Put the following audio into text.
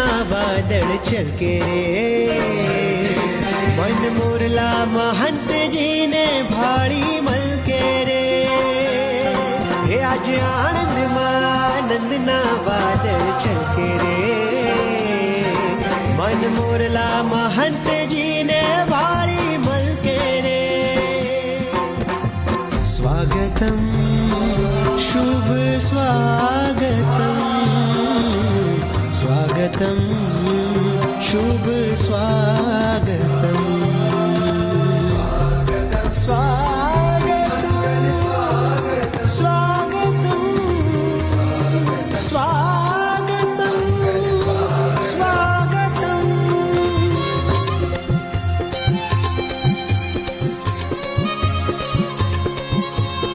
વાદળ છલકે રે. મન મોરલા મહંતજીને ભાળી મલકે રે. હે આજે આનંદમાં આનંદના વાદળ છલકે રે. મન મોરલા મહંતજીને ભાળી મલકે રે. સ્વાગતમ, શુભ સ્વાગતમ સ્વાગતમ શુભ સ્વાગતમ